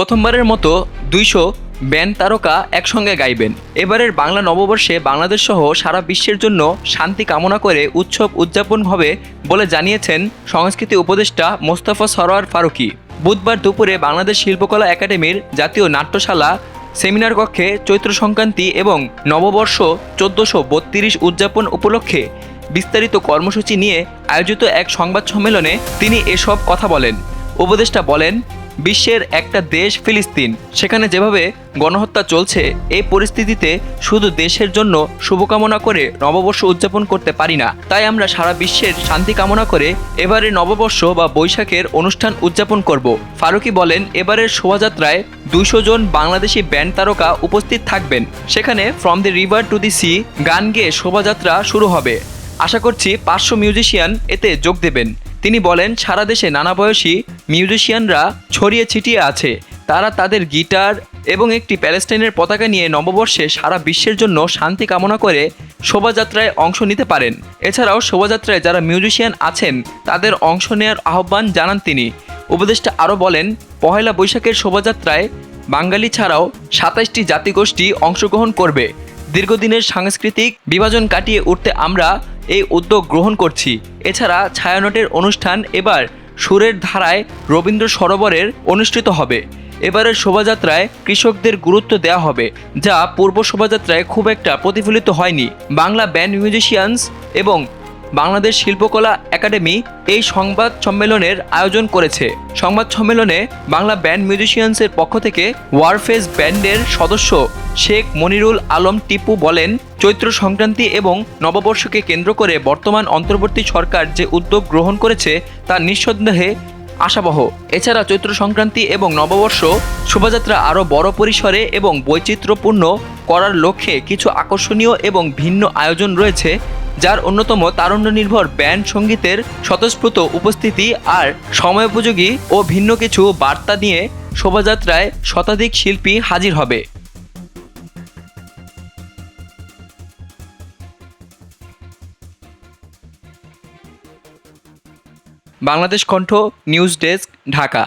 প্রথমবারের মতো দুইশো ব্যান্ড তারকা একসঙ্গে গাইবেন। এবারের বাংলা নববর্ষে বাংলাদেশ সহ সারা বিশ্বের জন্য শান্তি কামনা করে উৎসব উদযাপন হবে বলে জানিয়েছেন সংস্কৃতি উপদেষ্টা মোস্তফা সরোয়ার ফারুকি। বুধবার দুপুরে বাংলাদেশ শিল্পকলা একাডেমির জাতীয় নাট্যশালা, সেমিনার কক্ষে চৈত্র সংক্রান্তি এবং নববর্ষ চোদ্দোশো বত্রিশ উদযাপন উপলক্ষে বিস্তারিত কর্মসূচি নিয়ে আয়োজিত এক সংবাদ সম্মেলনে তিনি এসব কথা বলেন। উপদেষ্টা বলেন বিশ্বের একটা দেশ ফিলিস্তিন। সেখানে যেভাবে গণহত্যা চলছে, এই পরিস্থিতিতে শুধু দেশের জন্য শুভকামনা করে নববর্ষ উদযাপন করতে পারি না। তাই আমরা সারা বিশ্বের শান্তি কামনা করে এবারে নববর্ষ বা বৈশাখের অনুষ্ঠান উদযাপন করব। ফারুকি বলেন, এবারের শোভাযাত্রায় দুশো জন বাংলাদেশি ব্যান্ড তারকা উপস্থিত থাকবেন। সেখানে from the river to the sea গান গেয়ে শোভাযাত্রা শুরু হবে। আশা করছি পাঁচশো মিউজিশিয়ান এতে যোগ দেবেন। তিনি বলেন, সারা দেশে নানা বয়সী মিউজিশিয়ানরা ছড়িয়ে ছিটিয়ে আছে। তারা তাদের গিটার এবং একটি প্যালেস্টাইনের পতাকা নিয়ে নববর্ষে সারা বিশ্বের জন্য শান্তি কামনা করে শোভাযাত্রায় অংশ নিতে পারেন। এছাড়াও শোভাযাত্রায় যারা মিউজিশিয়ান আছেন, তাদের অংশ নেওয়ার আহ্বান জানান তিনি। উপদেষ্টা আরও বলেন, পহেলা বৈশাখের শোভাযাত্রায় বাঙালি ছাড়াও সাতাইশটি জাতিগোষ্ঠী অংশগ্রহণ করবে। দীর্ঘদিনের সাংস্কৃতিক বিভাজন কাটিয়ে উঠতে আমরা এই উদ্যোগ গ্রহণ করছি। এছাড়া ছায়ানটের অনুষ্ঠান এবার সুরের ধারায় রবীন্দ্র সরোবরের অনুষ্ঠিত হবে। এবারের শোভাযাত্রায় কৃষকদের গুরুত্ব দেওয়া হবে, যা পূর্ব শোভাযাত্রায় খুব একটা প্রতিফলিত হয়নি। বাংলা ব্যান্ড মিউজিশিয়ানস এবং বাংলাদেশ শিল্পকলা একাডেমি এই সংবাদ সম্মেলনের আয়োজন করেছে। সংবাদ সম্মেলনে বাংলা ব্যান্ড মিউজিশিয়ানসের পক্ষ থেকে ওয়ারফেস ব্যান্ডের সদস্য শেখ মনিরুল আলম টিপু বলেন চৈত্র সংক্রান্তি এবং নববর্ষকে কেন্দ্র করে বর্তমান অন্তর্বর্তী সরকার যে উদ্যোগ গ্রহণ করেছে তা নিঃসন্দেহে আশাবহ। এছাড়া চৈত্র সংক্রান্তি এবং নববর্ষ শোভাযাত্রা আরও বড় পরিসরে এবং বৈচিত্র্যপূর্ণ করার লক্ষ্যে কিছু আকর্ষণীয় এবং ভিন্ন আয়োজন রয়েছে, যার অন্যতম তারুণ্য নির্ভর ব্যান্ড সঙ্গীতের স্বতঃস্ফূর্ত উপস্থিতি আর সময়োপযোগী ও ভিন্ন কিছু বার্তা নিয়ে শোভাযাত্রায় শতাধিক শিল্পী হাজির হবে। বাংলাদেশ কণ্ঠ নিউজ ডেস্ক ঢাকা।